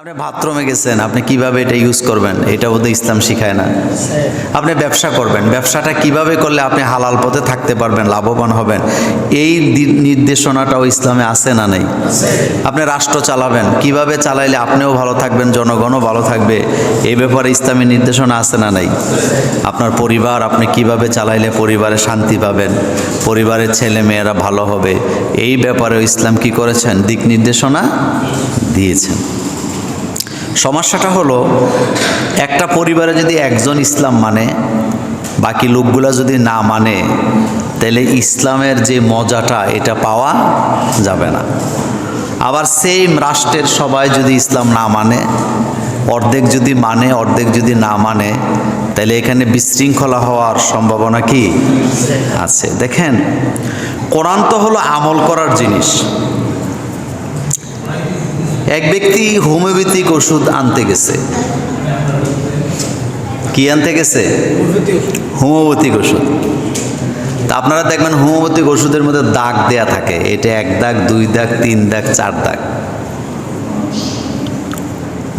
আপনি বাথরুমে গেছেন, আপনি কীভাবে এটা ইউজ করবেন? এটা বোধহয় ইসলাম শিখায় না। আপনি ব্যবসা করবেন, ব্যবসাটা কীভাবে করলে আপনি হালাল পথে থাকতে পারবেন, লাভবান হবেন? এই নির্দেশনাটাও ইসলামে আছে না নেই? আপনি রাষ্ট্র চালাবেন, কীভাবে চালাইলে আপনিও ভালো থাকবেন, জনগণও ভালো থাকবে? এই ব্যাপারে ইসলামী নির্দেশনা আছে না নাই? আপনার পরিবার, আপনি কীভাবে চালাইলে পরিবারে শান্তি পাবেন? পরিবারের ছেলে মেয়েরা ভালো হবে? এই ব্যাপারেও ইসলাম কি করেছেন? দিক নির্দেশনা দিয়েছেন। সমস্যাটা হলো, একটা পরিবারে যদি একজন ইসলাম মানে বাকি লোকগুলা যদি না মানে তাহলে ইসলামের যে মজাটা, এটা পাওয়া যাবে না। আবার সেম রাষ্ট্রের সবাই যদি ইসলাম না মানে অর্ধেক যদি মানে অর্ধেক যদি না মানে তাহলে এখানে বিশৃঙ্খলা হওয়ার সম্ভাবনা কি? আছে। দেখেন, কোরআন তো হলো আমল করার জিনিস। এক ব্যক্তি হোমিওপ্যাথিক ওষুধ আনতে গেছে। কি আনতে গেছে? হোমিওপ্যাথিক ওষুধ। তা আপনারা দেখবেন হোমিওপ্যাথিক ওষুধের মধ্যে দাগ দেয়া থাকে। এটা এক দাগ, দুই দাগ, তিন দাগ, চার দাগ।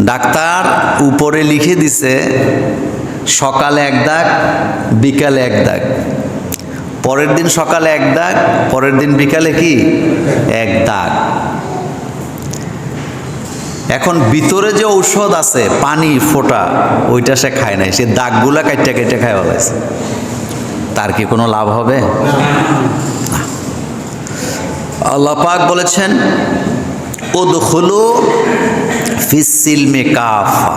ডাক্তার উপরে লিখে দিছে, সকালে এক দাগ, বিকালে এক দাগ। পরের দিন সকালে এক দাগ, পরের দিন বিকালে কি? এক দাগ। এখন ভিতরে যে ঔষধ আছে, পানি, ফোটা, ওইটা সে খায় নাই। সে দাগগুলা কাইটা কেটে খায় বলেছে তার কি কোনো লাভ হবে। আল্লাহ পাক বলেছেন ও দখলো ফিসিলমে কাফা।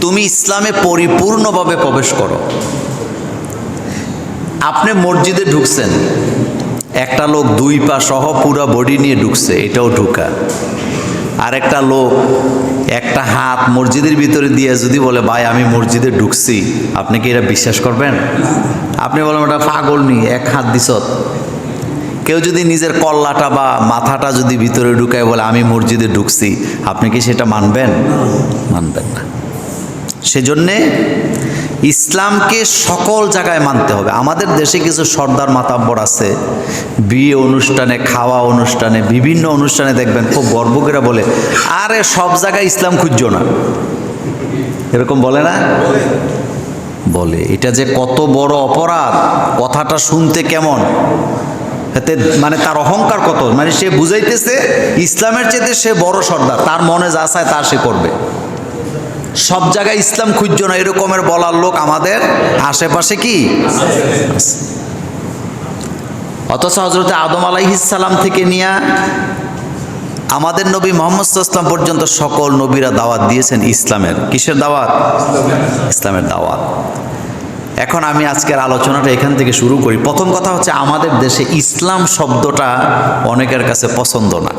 তুমি ইসলামে পরিপূর্ণভাবে প্রবেশ করো। আপনি মসজিদে ঢুকছেন একটা লোক দুই পা সহ পুরো বডি নিয়ে ঢুকছে, এটাও ঢুকা। আর একটা লোক একটা হাত মসজিদের ভিতরে দিয়ে যদি বলে, ভাই, আমি মসজিদে ঢুকছি, আপনি কি এটা বিশ্বাস করবেন? আপনি বলেন, ওটা পাগল নি, এক হাত দিছত। কেউ যদি নিজের কল্লাটা বা মাথাটা যদি ভিতরে ঢুকায় বলে, আমি মসজিদে ঢুকছি, আপনি কি সেটা মানবেন? মানবেন না। সেজন্যে ইসলামকে সকল জায়গায় মানতে হবে। আমাদের দেশে কিছু সর্দার মাতাব্বর আছে, বিয়ে অনুষ্ঠানে, খাওয়া অনুষ্ঠানে, বিভিন্ন অনুষ্ঠানে দেখবেন খুব গর্ব করে বলে, আরে সব জায়গায় ইসলাম খুঁজছো না? এরকম বলে না? বলে। এটা যে কত বড় অপরাধ, কথাটা শুনতে কেমন? এতে মানে তার অহংকার কত? মানে সে বুঝাইতেছে, ইসলামের চেয়ে সে বড় সর্দার, তার মনে যা চায় তা সে করবে। সব জায়গায় ইসলাম খুঁজছ না, এরকমের বলার লোক আমাদের আশেপাশে কি? অথচ হজরতে আদম আলাইহিসাল্লাম থেকে নিয়ে আমাদের নবী মোহাম্মদ ইসলাম পর্যন্ত সকল নবীরা দাওয়াত দিয়েছেন ইসলামের। কিসের দাওয়াত? ইসলামের দাওয়াত। এখন আমি আজকের আলোচনাটা এখান থেকে শুরু করি। প্রথম কথা হচ্ছে আমাদের দেশে ইসলাম শব্দটা অনেকের কাছে পছন্দ না।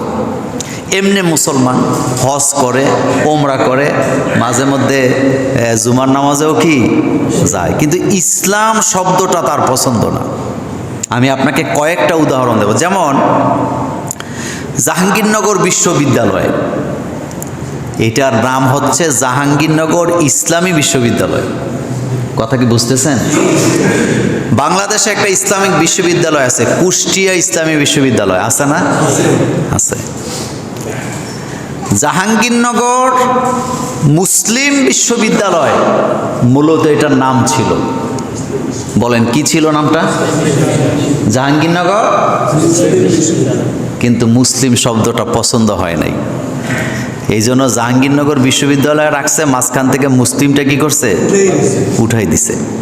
এমনি মুসলমান হজ করে ওমরা করে, মাঝে মধ্যে জুমার নামাজেও কি যায়। কিন্তু ইসলাম শব্দটা তার পছন্দ না। আমি আপনাকে কয়েকটা উদাহরণ দেব। যেমন, জাহাঙ্গীরনগর বিশ্ববিদ্যালয়। এটার নাম হচ্ছে জাহাঙ্গীরনগর ইসলামী বিশ্ববিদ্যালয়। কথা কি বুঝতেছেন? বাংলাদেশে একটা ইসলামিক বিশ্ববিদ্যালয় আছে, কুষ্টিয়া ইসলামী বিশ্ববিদ্যালয়। আছে না? আছে। জাহাঙ্গীরনগর মুসলিম বিশ্ববিদ্যালয়, মূলত এটার নাম ছিল। বলেন, কি ছিল নামটা? জাহাঙ্গীরনগর? কিন্তু মুসলিম শব্দটা পছন্দ হয় নাই। এই জন্য জাহাঙ্গীরনগর বিশ্ববিদ্যালয়ে রাখছে, মাঝখান থেকে মুসলিমটা কি করছে? উঠাই দিছে।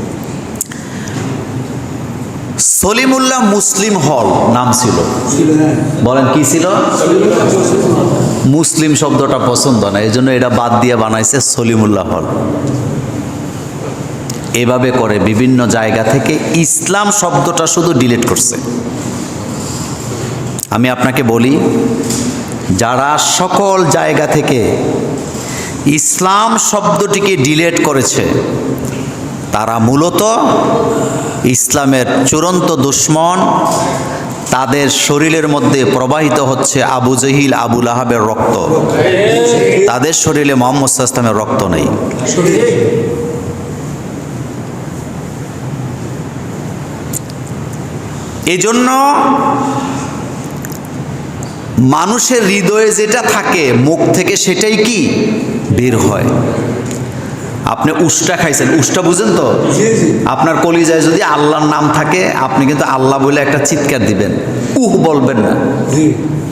সলিমুল্লাহ মুসলিম হল নাম ছিল। বলেন কি ছিল? মুসলিম শব্দটা পছন্দ না, এই জন্য এটা বাদ দিয়ে বানাইছে সলিমুল্লাহ হল। এভাবে করে বিভিন্ন জায়গা থেকে ইসলাম শব্দটা শুধু ডিলিট করছে। আমি আপনাকে বলি, যারা সকল জায়গা থেকে ইসলাম শব্দটিকে ডিলেট করেছে, তারা মূলত ইসলামের চূড়ান্ত দুশ্মন তাদের শরীরের মধ্যে প্রবাহিত হচ্ছে আবু জহিল আবুল আহাবের রক্ত। তাদের শরীরে মোহাম্মদ ইসলামের রক্ত নেই। এজন্য মানুষের হৃদয়ে যেটা থাকে, মুখ থেকে সেটাই কি? বের হয়। আপনি উষ্টা খাইছেন। উষ্টা বুঝেন তো? আপনার কলিজায় যদি আল্লাহর নাম থাকে আপনি কিন্তু আল্লাহ বলে একটা চিৎকার দিবেন। উহ বলবেন না।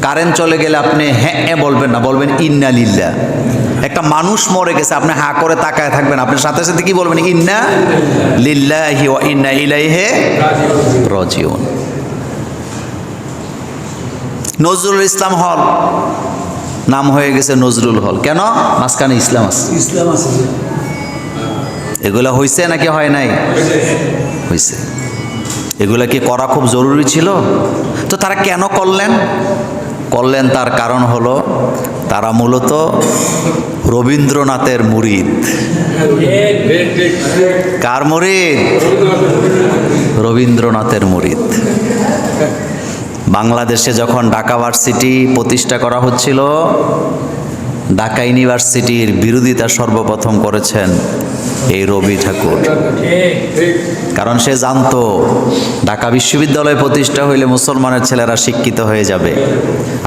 কারেন্ট চলে গেলে আপনি হ্যাঁ হ্যাঁ বলবেন না বলবেন ইন্না লিল্লা একটা মানুষ মরে গেছে আপনি হা করে তাকায় থাকবেন। আপনি সাথে সাথে কি বলবেন? ইন্না লিল্লাহি ওয়া ইন্না ইলাইহি রাজিউন। নজরুল ইসলাম হল। নাম হয়ে গেছে নজরুল হল। কেন? মাঝখানে ইসলাম আছে। ইসলাম আছে। এগুলা হয়েছে নাকি হয় নাই? হয়েছে এগুলা কি করা খুব জরুরি ছিল? তো তারা কেন করলেন? করলেন তার কারণ হলো, তারা মূলত রবীন্দ্রনাথের মুরিদ। কার মুরিদ? রবীন্দ্রনাথের মুরিদ। বাংলাদেশে যখন ঢাকা ভার্সিটি প্রতিষ্ঠা করা হচ্ছিল, ঢাকা ইউনিভার্সিটির বিরোধিতা সর্বপ্রথম করেছেন এই রবি ঠাকুর। কারণ সে জানতো ঢাকা বিশ্ববিদ্যালয় প্রতিষ্ঠা হইলে মুসলমানের ছেলেরা শিক্ষিত হয়ে যাবে।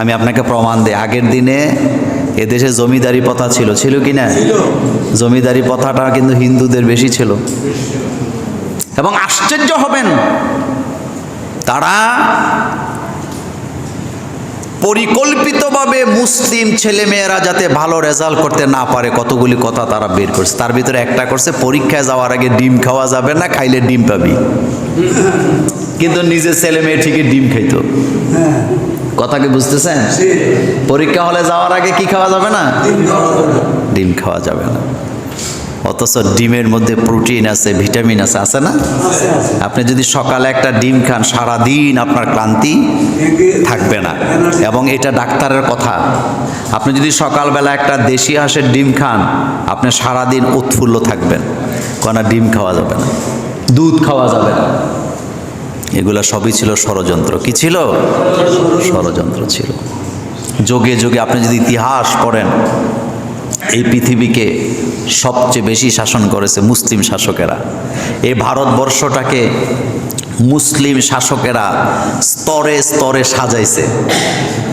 আমি আপনাকে প্রমাণ দিই আগের দিনে এদেশে জমিদারি প্রথা ছিল। ছিল কি না? জমিদারি প্রথাটা কিন্তু হিন্দুদের বেশি ছিল। এবং আশ্চর্য হবেন তারা পরিকল্পিতভাবে মুসলিম ছেলেমেয়েরা যাতে ভালো রেজাল্ট করতে না পারে কতগুলি কথা তারা বের করছে। তার ভিতরে একটা করছে পরীক্ষায় যাওয়ার আগে ডিম খাওয়া যাবে না খাইলে ডিম পাবি। কিন্তু নিজের ছেলে মেয়ে ঠিকই ডিম খাইতো। কথা কি বুঝতেছেন পরীক্ষা হলে যাওয়ার আগে কি খাওয়া যাবে না। ডিম খাওয়া যাবে না। অথচ ডিমের মধ্যে প্রোটিন আছে, ভিটামিন আছে আছে না? আপনি যদি সকালে একটা ডিম খান সারা দিন আপনার ক্লান্তি থাকবে না। এবং এটা ডাক্তারের কথা। আপনি যদি সকালবেলা একটা দেশি হাঁসের ডিম খান, আপনি সারাদিন উৎফুল্ল থাকবেন। কোনো ডিম খাওয়া যাবে না, দুধ খাওয়া যাবে না। এগুলো সবই ছিল ষড়যন্ত্র। কি ছিল? ষড়যন্ত্র ছিল। যোগে যোগে আপনি যদি ইতিহাস পড়েন এই পৃথিবীকে সবচেয়ে বেশি শাসন করেছে মুসলিম শাসকেরা। এই ভারতবর্ষটাকে মুসলিম শাসকেরা স্তরে স্তরে সাজাইছে।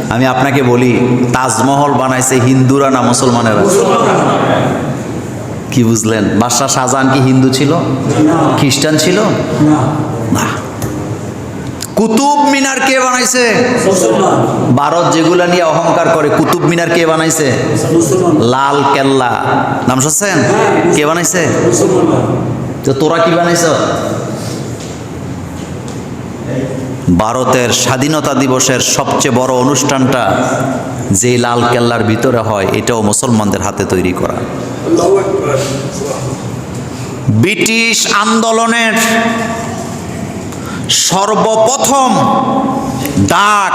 আমি আপনাকে বলি, তাজমহল বানাইছে হিন্দুরা না মুসলমানেরা? কি বুঝলেন? বাদশাহ শাহজাহান কি হিন্দু ছিল? খ্রিস্টান ছিল? না। কুতুব মিনার কে বানাইছে? ভারত যেগুলা নিয়ে অহংকার করে কুতুব মিনার কে বানাইছে? লাল কেল্লা। নাম শুনছেন? কে বানাইছে? তো তোরা কি বানাইছ? ভারতের স্বাধীনতা দিবসের সবচেয়ে বড় অনুষ্ঠানটা যে লাল কেল্লার ভিতরে হয় এটাও মুসলমানদের হাতে তৈরি করা। ব্রিটিশ আন্দোলনের সর্বপ্রথম ডাক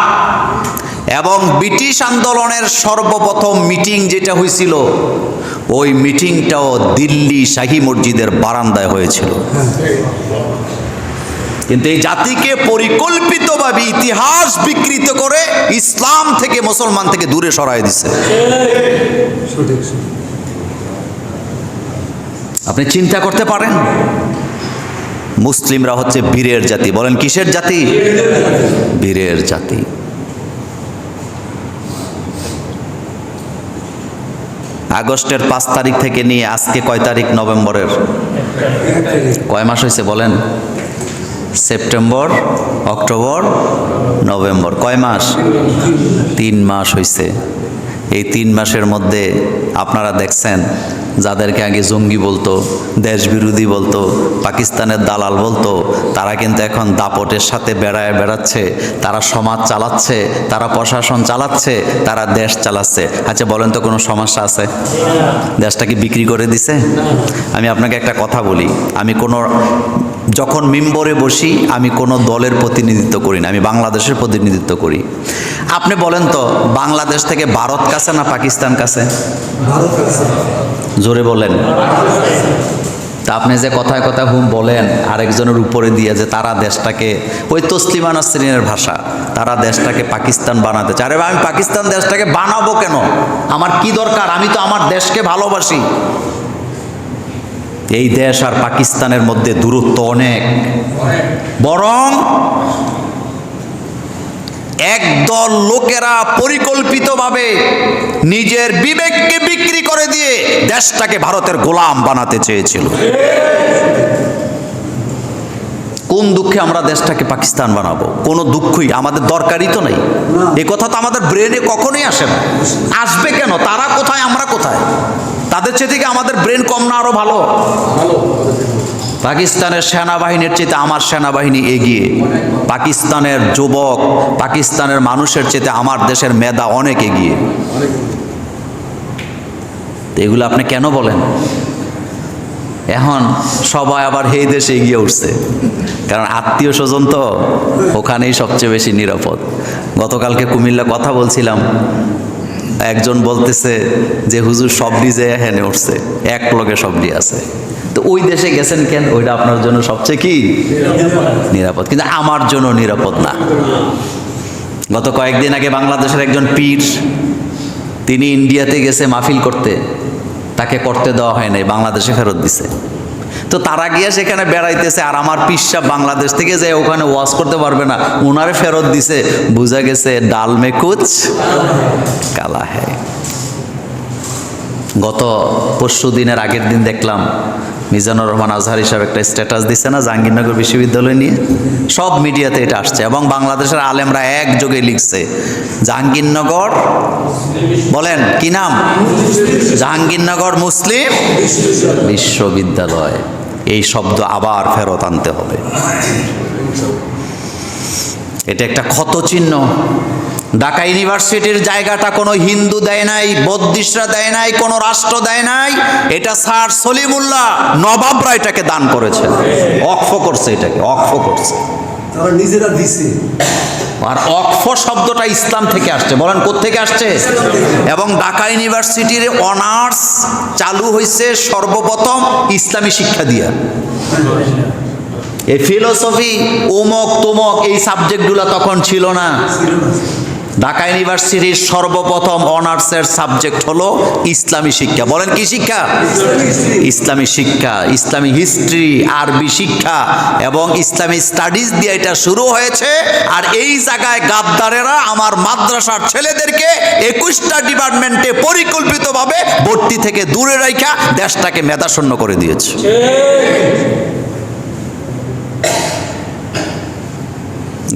এবং ব্রিটিশ আন্দোলনের সর্বপ্রথম মিটিং যেটা হয়েছিল, ওই মিটিংটাও দিল্লি শাহী মসজিদের বারান্দায় হয়েছিল কিন্তু এই জাতিকে পরিকল্পিতভাবে ইতিহাস বিকৃত করে ইসলাম থেকে মুসলমান থেকে দূরে সরাই সঠিক। আপনি চিন্তা করতে পারেন মুসলিমরা হচ্ছে বীরের জাতি। বলেন, কিসের জাতি? বীরের জাতি। আগস্টের পাঁচ তারিখ থেকে নিয়ে আজকে কয় তারিখ? নভেম্বরের। কয় মাস হয়েছে বলেন? September, October, November. কয় মাস? তিন মাস হয়েছে। এই তিন মাসের মধ্যে আপনারা দেখছেন যাদেরকে আগে জঙ্গি বলতো দেশ বিরোধী বলতো, পাকিস্তানের দালাল বলতো, তারা কিন্তু এখন দাপটের সাথে বেড়ায় বেড়াচ্ছে, তারা সমাজ চালাচ্ছে, তারা প্রশাসন চালাচ্ছে, তারা দেশ চালাচ্ছে। আচ্ছা বলেন তো কোনো সমস্যা আছে? দেশটা কি বিক্রি করে দিছে? আমি আপনাকে একটা কথা বলি, আমি কোনো, যখন মিম্বরে বসি, আমি কোনো দলের প্রতিনিধিত্ব করি না, আমি বাংলাদেশের প্রতিনিধিত্ব করি। আপনি বলেন তো, বাংলাদেশ থেকে ভারত কাছে না পাকিস্তান কাছে। জোরে বলেন। তা আপনি যে কথায় কথায় হুম বলেন, আরেকজনের উপরে দিয়ে যে তারা দেশটাকে, ওই তসলিমা নাসরিনের ভাষা, তারা দেশটাকে পাকিস্তান বানাতে চায়। আরে আমি পাকিস্তান দেশটাকে বানাবো কেন? আমার কি দরকার? আমি তো আমার দেশকে ভালোবাসি। এই দেশ আর পাকিস্তানের মধ্যে দূরত্ব অনেক। বরং একদল লোকেরা পরিকল্পিতভাবে নিজের বিবেককে বিক্রি করে দিয়ে দেশটাকে ভারতের গোলাম বানাতে চেয়েছিল। কোন দুঃখে আমরা দেশটাকে পাকিস্তান বানাবো? কোনো দুঃখই আমাদের দরকারই তো নেই। এ কথা তো আমাদের ব্রেনে কখনোই আসে না। আসবে কেন? তারা কোথায়? আমরা কোথায়? তাদের চেয়ে থেকে আমাদের ব্রেন কম না আরও ভালো? পাকিস্তানের সেনাবাহিনীর চেয়ে আমার সেনাবাহিনী এগিয়ে, পাকিস্তানের যুবক, পাকিস্তানের মানুষের চেয়ে আমার দেশের মেধা অনেক এগিয়ে। এগুলো আপনি কেন বলেন? এখন সবাই আবার এই দেশে এগিয়ে উঠছে। কারণ আত্মীয় স্বজন তো ওখানেই সবচেয়ে বেশি নিরাপদ। গতকালকে কুমিল্লা কথা বলছিলাম। একজন বলতেছে যে, হুজুর, সব যে এখানে উঠছে। এক লগে সবডি আছে। তো ওই দেশে গেছেন কেন? ওইটা আপনার জন্য সবচেয়ে কি? নিরাপদ। কিন্তু আমার জন্য নিরাপদ না। গত কয়েকদিন আগে বাংলাদেশের একজন পীর, তিনি ইন্ডিয়াতে গেছে মাহফিল করতে। তাকে করতে দেওয়া হয় নাই, বাংলাদেশে ফেরত দিছে। তো তারা গিয়ে সেখানে বেড়াইতেছে আর আমার পিসা বাংলাদেশ থেকে যে ওখানে ওয়াশ করতে পারবে না। ওনারে ফেরত দিছে। বোঝা গেছে ডাল মে কুচ কালা হ্যায়। গত পরশু দিনের আগের দিন দেখলাম মিজানুর রহমান আজহার হিসাবে একটা স্ট্যাটাস দিছে না জাহাঙ্গীরনগর বিশ্ববিদ্যালয় নিয়ে। সব মিডিয়াতে এটা আসছে এবং বাংলাদেশের আলেমরা একযোগে লিখছে, জাহাঙ্গীরনগর বলেন, কি নাম? জাহাঙ্গীরনগর মুসলিম বিশ্ববিদ্যালয়। এই শব্দ আবার ফেরত আনতে হবে। এটা একটা ক্ষত চিহ্ন। ঢাকা ইউনিভার্সিটির জায়গাটা কোনো হিন্দু দেয় নাই বদ্দিশরা দেয় নাই, কোনো রাষ্ট্র দেয় নাই। এটা স্যার সলিমুল্লাহ নবাবরা এটাকে দান করেছে অক্ষ করছে এটাকে, অক্ষ করছে। তারা নিজেরা দিছে। আর অক্ফ শব্দটা ইসলাম থেকে আসছে। বলেন থেকে আসছে? এবং ঢাকা ইউনিভার্সিটির অনার্স চালু হয়েছে সর্বপ্রথম ইসলামী শিক্ষা দিয়া। এই ফিলোসফি ওমক তোমক এই সাবজেক্টগুলো তখন ছিল না। ছিল না। ঢাকা ইউনিভার্সিটির সর্বপ্রথম অনার্সের সাবজেক্ট হলো ইসলামী শিক্ষা। বলেন কি শিক্ষা? ইসলামী শিক্ষা, ইসলামী হিস্ট্রি, আরবি শিক্ষা এবং ইসলামী স্টাডিজ দিয়ে এটা শুরু হয়েছে। আর এই জায়গায় গাদ্দারেরা আমার মাদ্রাসার ছেলেদেরকে একুশটা ডিপার্টমেন্টে পরিকল্পিতভাবে ভর্তি থেকে দূরে রাখা দেশটাকে মেধাশূন্য করে দিয়েছে।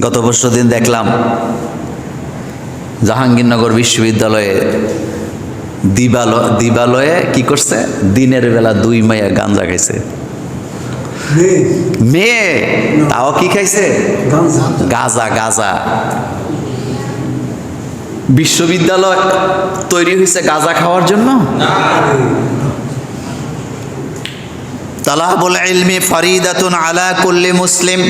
গত বছর দিন দেখলাম জাহাঙ্গীরনগর বিশ্ববিদ্যালয়ে দিবালয় দিবালয়ে কি করছে? দিনের বেলা দুই মাইয়া গাঞ্জা খাইছে। মেয়ে? তাও কি খাইছে? গাজা গাজা। বিশ্ববিদ্যালয় তৈরি হয়েছে গাজা খাওয়ার জন্য? তালাবুল ইলমি ফরিদাতুন আলা কুল্লি মুসলিম।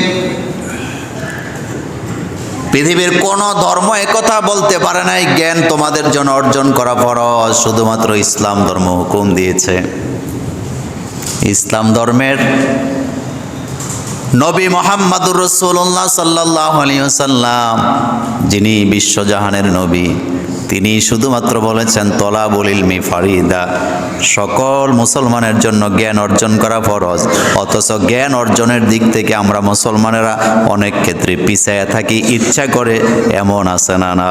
পৃথিবীর কোন ধর্ম একথা বলতে পারে নাই। জ্ঞান তোমাদের জন্য অর্জন করা পর শুধুমাত্র ইসলাম ধর্ম হুকুম দিয়েছে। ইসলাম ধর্মের নবী মোহাম্মদুর রসুল্লাহ সাল্লাহ আলিয়াল্লাম যিনি বিশ্বজাহানের নবী তিনি শুধুমাত্র বলেছেন তলা বলিল মি ফারিদা। সকল মুসলমানের জন্য জ্ঞান অর্জন করা ফরজ, অথচ জ্ঞান অর্জনের দিক থেকে আমরা মুসলমানেরা অনেক ক্ষেত্রে পিছায়া থাকি, ইচ্ছা করে এমন আছে না না।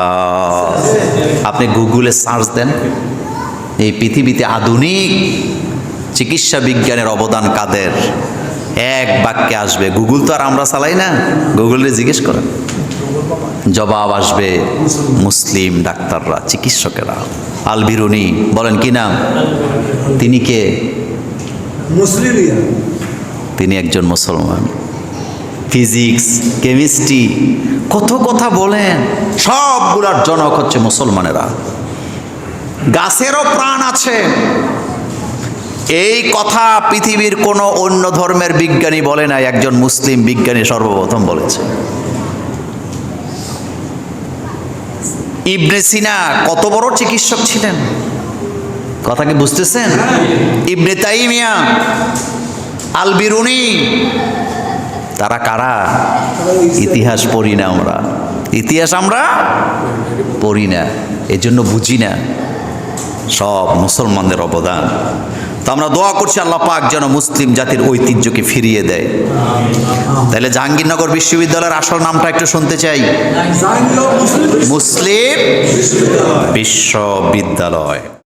আপনি গুগলে সার্চ দেন, এই পৃথিবীতে আধুনিক চিকিৎসা বিজ্ঞানের অবদান কাদের? এক বাক্যে আসবে, গুগল তো আর আমরা চালাই না। গুগলে জিজ্ঞেস করেন। জবাব আসবে মুসলিম ডাক্তাররা চিকিৎসকেরা। আলবিরুনি বলেন কি নাম? তিনি কে? তিনি একজন মুসলমান। ফিজিক্স কেমিস্ট্রি কত কথা বলেন সবগুলার জনক হচ্ছে মুসলমানেরা। গাছেরও প্রাণ আছে। এই কথা পৃথিবীর কোনো অন্য ধর্মের বিজ্ঞানী বলে নাই একজন মুসলিম বিজ্ঞানী সর্বপ্রথম বলেছে। ইবনে সিনা কত বড় চিকিৎসক ছিলেন? কথা কি বুঝতেছেন? ইবনে তাইমিয়া আল বিরুনি তারা কারা? ইতিহাস পড়ি না আমরা। ইতিহাস আমরা পড়ি না, এজন্য বুঝি না। সব মুসলমানদের অবদান। তো আমরা দোয়া করছি আল্লাহ পাক যেন মুসলিম জাতির ঐতিহ্যকে ফিরিয়ে দেয়। তাহলে জাহাঙ্গীরনগর বিশ্ববিদ্যালয়ের আসল নামটা একটু শুনতে চাই। মুসলিম বিশ্ববিদ্যালয়।